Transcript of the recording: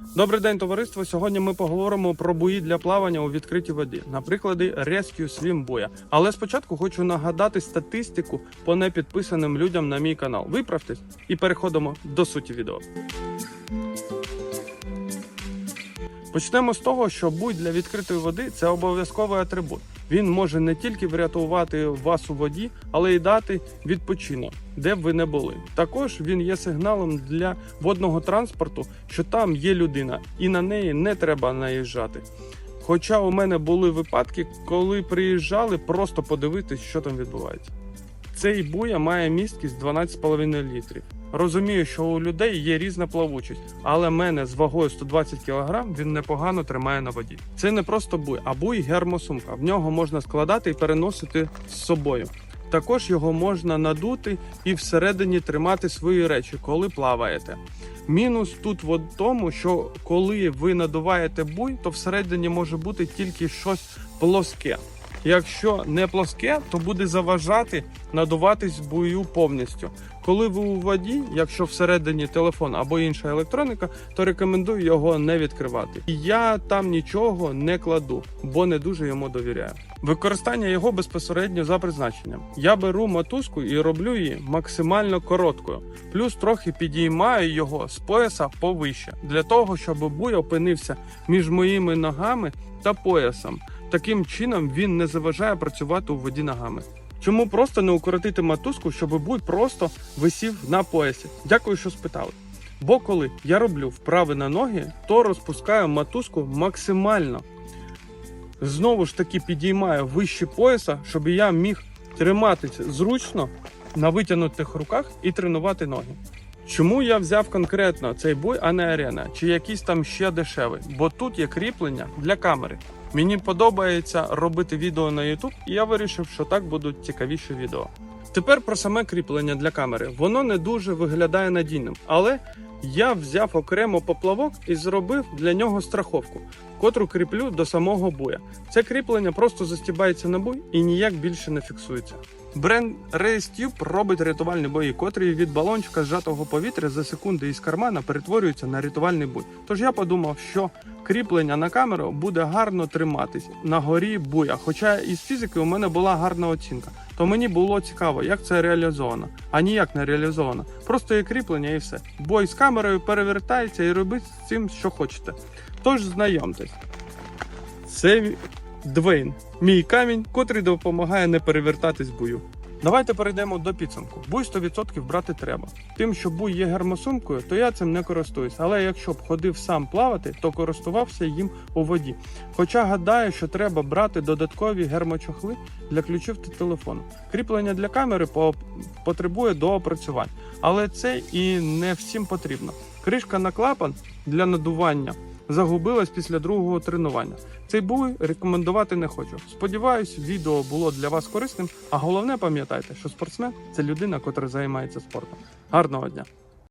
Добрий день, товариство. Сьогодні ми поговоримо про бої для плавання у відкритій воді, на прикладі Rescue Swim боя. Але спочатку хочу нагадати статистику по непідписаним людям на мій канал. Виправтесь і переходимо до суті відео. Почнемо з того, що буй для відкритої води це обов'язковий атрибут. Він може не тільки врятувати вас у воді, але й дати відпочинок, де б ви не були. Також він є сигналом для водного транспорту, що там є людина, і на неї не треба наїжджати. Хоча у мене були випадки, коли приїжджали просто подивитись, що там відбувається. Цей буя має місткість 12,5 літрів. Розумію, що у людей є різна плавучість, але мене з вагою 120 кг він непогано тримає на воді. Це не просто буй, а буй гермосумка. В нього можна складати і переносити з собою. Також його можна надути і всередині тримати свої речі, коли плаваєте. Мінус тут в тому, що коли ви надуваєте буй, то всередині може бути тільки щось плоске. Якщо не плоске, то буде заважати надуватись бою повністю. Коли ви у воді, якщо всередині телефон або інша електроніка, то рекомендую його не відкривати. Я там нічого не кладу, бо не дуже йому довіряю. Використання його безпосередньо за призначенням. Я беру мотузку і роблю її максимально короткою, плюс трохи підіймаю його з пояса повище, для того, щоб буй опинився між моїми ногами та поясом. Таким чином він не заважає працювати у воді ногами. Чому просто не укоротити мотузку, щоб буй просто висів на поясі? Дякую, що спитали. Бо коли я роблю вправи на ноги, то розпускаю мотузку максимально. Знову ж таки підіймаю вище пояса, щоб я міг триматися зручно на витягнутих руках і тренувати ноги. Чому я взяв конкретно цей бой, а не арена, чи якийсь там ще дешевий? Бо тут є кріплення для камери. Мені подобається робити відео на YouTube, і я вирішив, що так будуть цікавіші відео. Тепер про саме кріплення для камери. Воно не дуже виглядає надійним, але я взяв окремо поплавок і зробив для нього страховку, котру кріплю до самого буя. Це кріплення просто застібається на буй і ніяк більше не фіксується. Бренд RaceTube робить рятувальні бої, котрі від балончика зжатого повітря за секунди із кармана перетворюються на рятувальний буй. Тож я подумав, що кріплення на камеру буде гарно триматись на горі буя. Хоча із фізики у мене була гарна оцінка, то мені було цікаво, як це реалізовано, а ніяк не реалізовано. Просто є кріплення і все. Бой з камерою перевертається і робить з цим, що хочете. Тож знайомтесь. Це Двейн, мій камінь, котрий допомагає не перевертатись в бою. Давайте перейдемо до підсумку. Буй 100% брати треба. Тим, що буй є гермосумкою, то я цим не користуюсь. Але якщо б ходив сам плавати, то користувався їм у воді. Хоча гадаю, що треба брати додаткові гермочохли для ключів та телефону. Кріплення для камери по- потребує доопрацювань, але це і не всім потрібно. Кришка на клапан для надування загубилась після другого тренування. Цей буй рекомендувати не хочу. Сподіваюсь, відео було для вас корисним. А головне пам'ятайте, що спортсмен це людина, котра займається спортом. Гарного дня!